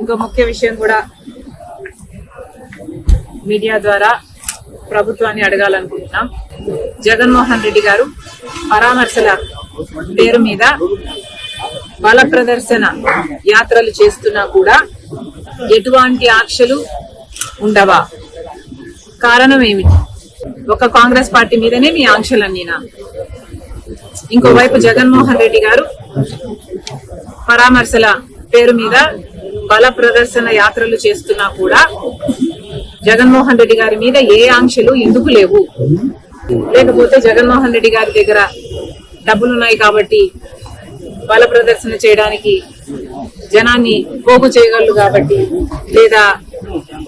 ఇంకో ముఖ్య విషయం కూడా మీడియా ద్వారా ప్రభుత్వాన్ని అడగాలనుకుంటున్నాం. జగన్మోహన్ రెడ్డి గారు పరామర్శల పేరు మీద బల ప్రదర్శన యాత్రలు చేస్తున్నా కూడా ఎటువంటి ఆంక్షలు ఉండవా? కారణం ఏమిటి? ఒక కాంగ్రెస్ పార్టీ మీదనే మీ ఆంక్షలన్నీనా? ఇంకోవైపు జగన్మోహన్ రెడ్డి గారు పరామర్శల పేరు మీద బల ప్రదర్శన యాత్రలు చేస్తున్నా కూడా జగన్మోహన్ రెడ్డి గారి మీద ఏ ఆంక్షలు ఎందుకు లేవు? లేకపోతే జగన్మోహన్ రెడ్డి గారి దగ్గర డబ్బులున్నాయి కాబట్టి బల ప్రదర్శన చేయడానికి జనాన్ని పోగు చేయగలరు కాబట్టి లేదా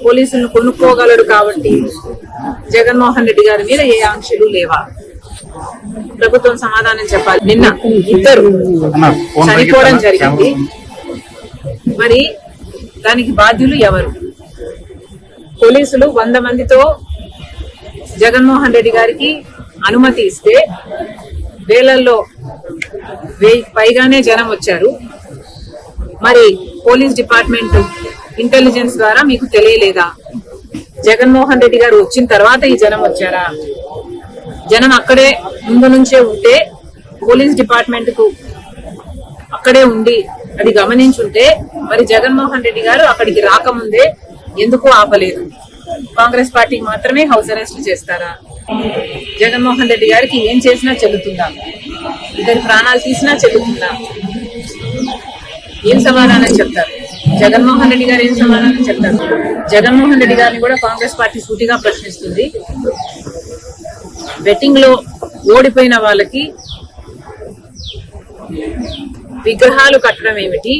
పోలీసులను కొనుక్కోగలరు కాబట్టి జగన్మోహన్ రెడ్డి గారి మీద ఏ ఆంక్షలు లేవా? ప్రభుత్వం సమాధానం చెప్పాలి. నిన్న ఇద్దరు చనిపోవడం జరిగింది. మరి దానికి బాధ్యులు ఎవరు? పోలీసులు వంద మందితో జగన్మోహన్ రెడ్డి గారికి అనుమతి ఇస్తే వేలల్లో వెయ్యి పైగానే జనం వచ్చారు. మరి పోలీస్ డిపార్ట్మెంట్ ఇంటెలిజెన్స్ ద్వారా మీకు తెలియలేదా? జగన్మోహన్ రెడ్డి గారు వచ్చిన తర్వాత ఈ జనం వచ్చారా? జనం అక్కడే ముందు నుంచే ఉంటే పోలీస్ డిపార్ట్మెంట్కు అక్కడే ఉండి అది గమనించుంటే మరి జగన్మోహన్ రెడ్డి గారు అక్కడికి రాకముందే ఎందుకు ఆపలేదు? కాంగ్రెస్ పార్టీకి మాత్రమే హౌస్ అరెస్ట్ చేస్తారా? జగన్మోహన్ రెడ్డి గారికి ఏం చేసినా చెల్లుతుందా? ఇద్దరు ప్రాణాలు తీసినా చెల్లుతుందా? ఏం సమాధానం చెప్తారు? జగన్మోహన్ రెడ్డి గారు ఏం సమాధానం చెప్తారు? జగన్మోహన్ రెడ్డి గారిని కూడా కాంగ్రెస్ పార్టీ సూటిగా ప్రశ్నిస్తుంది. బెట్టింగ్లో ఓడిపోయిన వాళ్ళకి విగ్రహాలు కట్టడం ఏమిటి?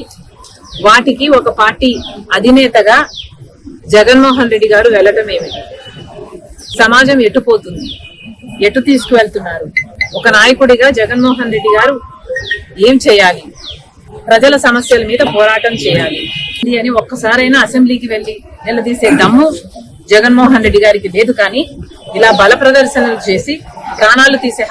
వాటికి ఒక పార్టీ అధినేతగా జగన్మోహన్ రెడ్డి గారు వెళ్ళటం ఏమిటి? సమాజం ఎటు పోతుంది? ఎటు తీసుకువెళ్తున్నారు? ఒక నాయకుడిగా జగన్మోహన్ రెడ్డి గారు ఏం చేయాలి? ప్రజల సమస్యల మీద పోరాటం చేయాలి. అని ఒక్కసారైనా అసెంబ్లీకి వెళ్ళి నిలదీసే దమ్ము జగన్మోహన్ రెడ్డి గారికి లేదు కానీ ఇలా బల ప్రదర్శనలు చేసి ప్రాణాలు తీసే